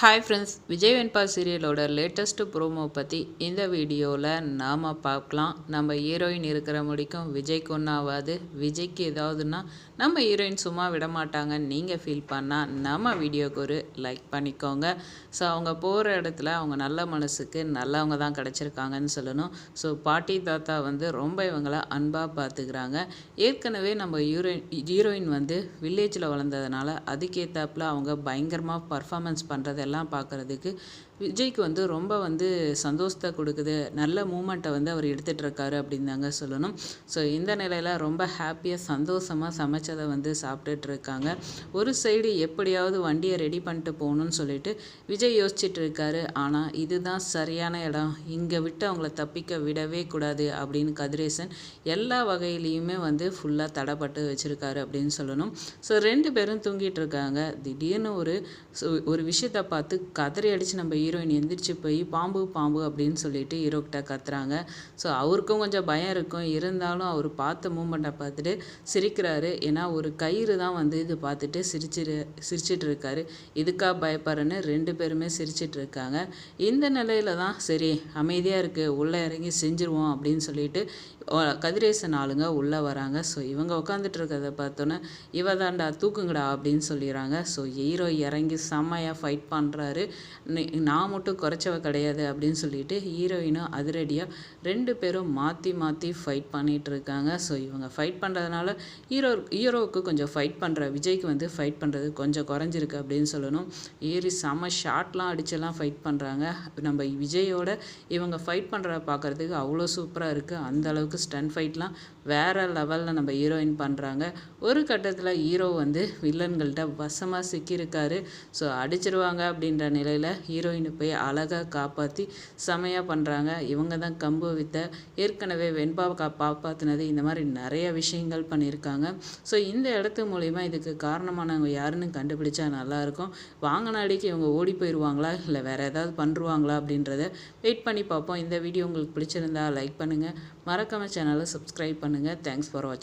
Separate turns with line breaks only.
Hi friends Vijay Venba சீரியலோட latest promo பற்றி இந்த வீடியோவில் நாம் பார்க்கலாம். நம்ம ஹீரோயின் இருக்கிற முடிக்கும் விஜய்க்கு ஒன்றாவாது விஜய்க்கு ஏதாவதுன்னா நம்ம ஹீரோயின் சும்மா விடமாட்டாங்க. நீங்கள் ஃபீல் பண்ணால் நம்ம வீடியோக்கு ஒரு லைக் பண்ணிக்கோங்க. ஸோ அவங்க போகிற இடத்துல அவங்க நல்ல மனசுக்கு நல்லவங்க தான் கிடச்சிருக்காங்கன்னு சொல்லணும். ஸோ பாட்டி தாத்தா வந்து ரொம்ப இவங்களை அன்பாக பார்த்துக்கிறாங்க ஏற்கனவே நம்ம ஹீரோயின் ஹீரோயின் வந்து வில்லேஜில் வளர்ந்ததுனால அதுக்கேற்றாப்புல அவங்க பயங்கரமாக பர்ஃபார்மன்ஸ் பண்ணுறது எல்லாம் பார்க்குறதுக்கு விஜய்க்கு வந்து ரொம்ப வந்து சந்தோஷத்தை கொடுக்குது. நல்ல மூமெண்ட்டை வந்து அவர் எடுத்துகிட்டு இருக்காரு அப்படின்னு தாங்க சொல்லணும். ஸோ இந்த நிலையில் ரொம்ப ஹாப்பியாக சந்தோஷமாக சமைச்சதை வந்து சாப்பிட்டுட்டு இருக்காங்க. ஒரு சைடு எப்படியாவது வண்டியை ரெடி பண்ணிட்டு போகணும்னு சொல்லிட்டு விஜய் யோசிச்சுட்டு இருக்காரு. ஆனால் இதுதான் சரியான இடம். இங்கே விட்டு அவங்கள தப்பிக்க விடவே கூடாது அப்படின்னு கதிரேசன் எல்லா வகையிலையுமே வந்து ஃபுல்லாக தடைப்பட்டு வச்சுருக்காரு அப்படின்னு சொல்லணும். ஸோ ரெண்டு பேரும் தூங்கிட்டு இருக்காங்க. திடீர்னு ஒரு ஒரு விஷயத்தை பார்த்து கதறி அடித்து நம்ம ஹீரோயின் எந்திரிச்சு போய் பாம்பு பாம்பு அப்படின்னு சொல்லிட்டு ஹீரோக்கிட்ட கத்துறாங்க. ஸோ அவருக்கும் கொஞ்சம் பயம் இருக்கும். இருந்தாலும் அவர் பார்த்த மூமெண்ட்டை பார்த்துட்டு சிரிக்கிறாரு. ஏன்னா ஒரு கயிறு தான் வந்து இது பார்த்துட்டு சிரிச்சிரு சிரிச்சிட்டு இருக்காரு. இதுக்காக பயப்படுறேன்னு ரெண்டு பேருமே சிரிச்சிட்டு இருக்காங்க. இந்த நிலையில தான் சரி அமைதியாக இருக்குது உள்ளே இறங்கி செஞ்சுருவோம் அப்படின்னு சொல்லிட்டு கதிரேசன் ஆளுங்க உள்ளே வராங்க. ஸோ இவங்க உட்காந்துட்டு இருக்கிறத பார்த்தோன்னே இவ தாண்டா தூக்குங்கடா அப்படின்னு சொல்லிடுறாங்க. ஸோ ஹீரோ இறங்கி செம்மையாக ஃபைட் பண்ணுறாரு நான் மட்டும் குறைச்சவ கிடையாது அப்படின்னு சொல்லிட்டு ஹீரோயினும் அதிரடியாக ரெண்டு பேரும் மாற்றி மாற்றி ஃபைட் பண்ணிகிட்டு இருக்காங்க ஸோ இவங்க ஃபைட் பண்ணுறதுனால ஹீரோ ஹீரோவுக்கு கொஞ்சம் ஃபைட் பண்ணுற விஜய்க்கு வந்து ஃபைட் பண்ணுறது கொஞ்சம் குறைஞ்சிருக்கு அப்படின்னு சொல்லணும். ஏறி செம்ம ஷார்ட்லாம் அடிச்செல்லாம் ஃபைட் பண்ணுறாங்க நம்ம விஜயோட இவங்க ஃபைட் பண்ணுற பார்க்குறதுக்கு அவ்வளோ சூப்பராக இருக்குது அந்த அளவுக்கு ஸ்டன் ஃபைட்லாம் வேறு லெவலில் நம்ம ஹீரோயின் பண்ணுறாங்க ஒரு கட்டத்தில் ஹீரோ வந்து வில்லன்கள்கிட்ட வசமாக சிக்கியிருக்காரு. ஸோ அடிச்சிருவாங்க அப்படின்ற நிலையில் ஹீரோயினை போய் அழகாக காப்பாற்றி செமையாக பண்ணுறாங்க இவங்க தான் கம்பு வித்த ஏற்கனவே வெண்பா கா காப்பாற்றினது இந்த மாதிரி நிறைய விஷயங்கள் பண்ணியிருக்காங்க. ஸோ இந்த இடத்து மூலிமா இதுக்கு காரணமானவங்க யாருன்னு கண்டுபிடிச்சா நல்லாயிருக்கும். வாங்கின அடிக்கு இவங்க ஓடி போயிடுவாங்களா இல்லை வேறு ஏதாவது பண்ணுருவாங்களா அப்படின்றத வெயிட் பண்ணி பார்ப்போம். இந்த வீடியோ உங்களுக்கு பிடிச்சிருந்தா லைக் பண்ணுங்கள் மறக்காமல் சேனலை சப்ஸ்கிரைப் பண்ணுங்கள் தேங்க்ஸ் ஃபார் வாட்சிங்